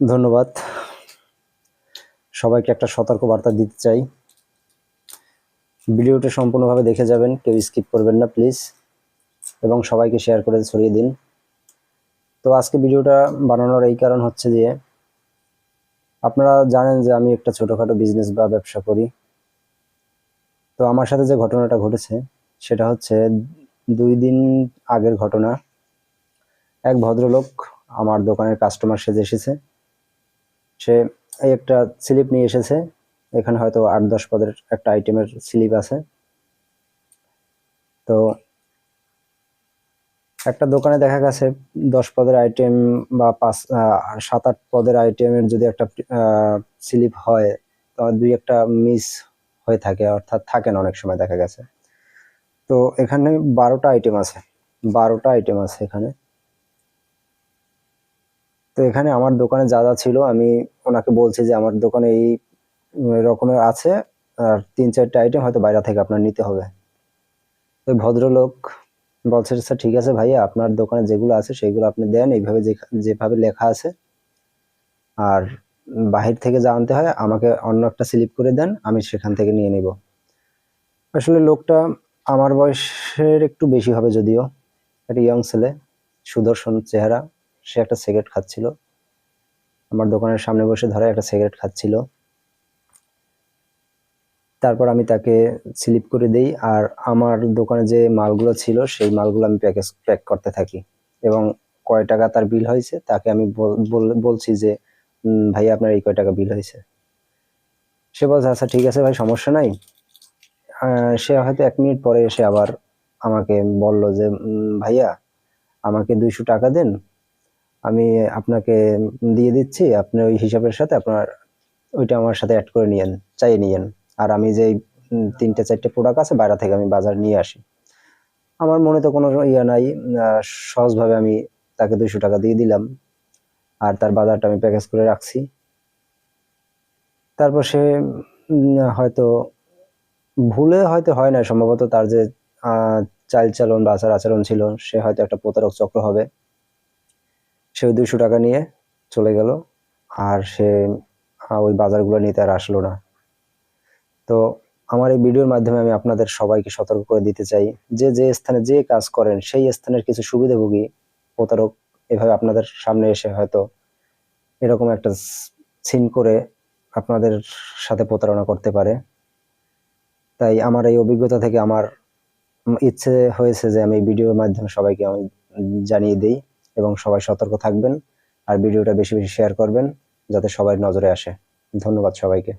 ধন্যবাদ। সবাইকে একটা সতর্ক বার্তা দিতে চাই। ভিডিওটা সম্পূর্ণভাবে দেখে যাবেন, কেউ স্কিপ করবেন না প্লিজ এবং সবাইকে শেয়ার করে ছড়িয়ে দিন। তো আজকে ভিডিওটা বানানোর এই কারণ হচ্ছে যে, আপনারা জানেন যে আমি একটা ছোটোখাটো বিজনেস বা ব্যবসা করি। তো আমার সাথে যে ঘটনাটা ঘটেছে, সেটা হচ্ছে দুই দিন আগের ঘটনা। এক ভদ্রলোক আমার দোকানের কাস্টমার সেজে এসেছে। সে এই একটা স্লিপ নিয়ে এসেছে। এখানে হয়তো আট, দশ পদের একটা আইটেমের স্লিপ আছে। তো একটা দোকানে দেখা গেছে দশ পদের আইটেম বা পাঁচ সাত, আট পদের আইটেমের যদি একটা স্লিপ হয়, তো দুই একটা মিস হয়ে থাকে, অর্থাৎ থাকে না অনেক সময় দেখা গেছে। তো এখানে বারোটা আইটেম আছে, বারোটা আইটেম আছে এখানে। তো এখানে আমার দোকানে যা যা ছিল, আমি ওনাকে বলছি যে আমার দোকানে এই রকমের আছে, আর তিন চারটে আইটেম হয়তো বাইরে থেকে আপনার নিতে হবে। তো ভদ্রলোক বলছে স্যার ঠিক আছে ভাইয়া, আপনার দোকানে যেগুলো আছে সেগুলো আপনি দেন, এইভাবে যেভাবে লেখা আছে। আর বাহির থেকে যা আনতে হয়, আমাকে অন্য একটা স্লিপ করে দেন, আমি সেখান থেকে নিয়ে নিব। আসলে লোকটা আমার বয়সের একটু বেশি হবে যদিও, একটা ইয়ং ছেলে, সুদর্শন চেহারা। সে একটা সিগারেট খাচ্ছিল। আমার দোকানের সামনে বসে ধরে একটা সিগারেট খাচ্ছিল। তারপর আমি তাকে স্লিপ করে দেই আর আমার দোকানে যে মালগুলো ছিল সেই মালগুলো আমি প্যাকেজ প্যাক করতে থাকি। এবং কয় টাকা তার বিল হয়েছে তাকে আমি বল- বল- বলছি যে "উম, ভাই আপনার এই কয় টাকা বিল হয়েছে? সে বলছে আচ্ছা ঠিক আছে ভাই সমস্যা নাই। সে হয়তো এক মিনিট পরে এসে আবার আমাকে বলল যে ভাইয়া আমাকে দুইশো টাকা দেন আমি আপনাকে দিয়ে দিচ্ছি আপনি ওই হিসাবের সাথে আপনার ওইটা আমার সাথে অ্যাড করে নিয়েন চাইয়ে নিয়েন। আর আমি যে উম, তিনটে চারটে প্রোডাক্ট আছে বাইরে থেকে আমি বাজার নিয়ে আসি। আমার মনে তো কোনো ইয়ে নাই সহজভাবে আমি তাকে দুইশো টাকা দিয়ে দিলাম। আর তার বাজারটা আমি প্যাকেজ করে রাখছি। তারপর সে হয়তো ভুলে হয়তো হয় না সম্ভবত তার যে চাল চালন বা আচার আচরণ ছিল সে হয়তো একটা প্রতারক চক্র হবে। সে ওই দুইশো টাকা নিয়ে চলে গেল। আর সে ওই বাজারগুলো নিতে আর আসলো না। তো আমার এই ভিডিওর মাধ্যমে আমি আপনাদের সবাইকে সতর্ক করে দিতে চাই, যে যে স্থানে যে কাজ করেন, সেই স্থানের কিছু সুবিধাভোগী প্রতারক এভাবে আপনাদের সামনে এসে হয়তো এরকম একটা সিন করে আপনাদের সাথে প্রতারণা করতে পারে। তাই আমার এই অভিজ্ঞতা থেকে আমার ইচ্ছে হয়েছে যে আমি ভিডিওর মাধ্যমে সবাইকে আমি জানিয়ে দিই। এবং সবাই সতর্ক থাকবেন আর ভিডিওটা বেশি বেশি শেয়ার করবেন যাতে সবাই নজরে আসে। ধন্যবাদ সবাইকে।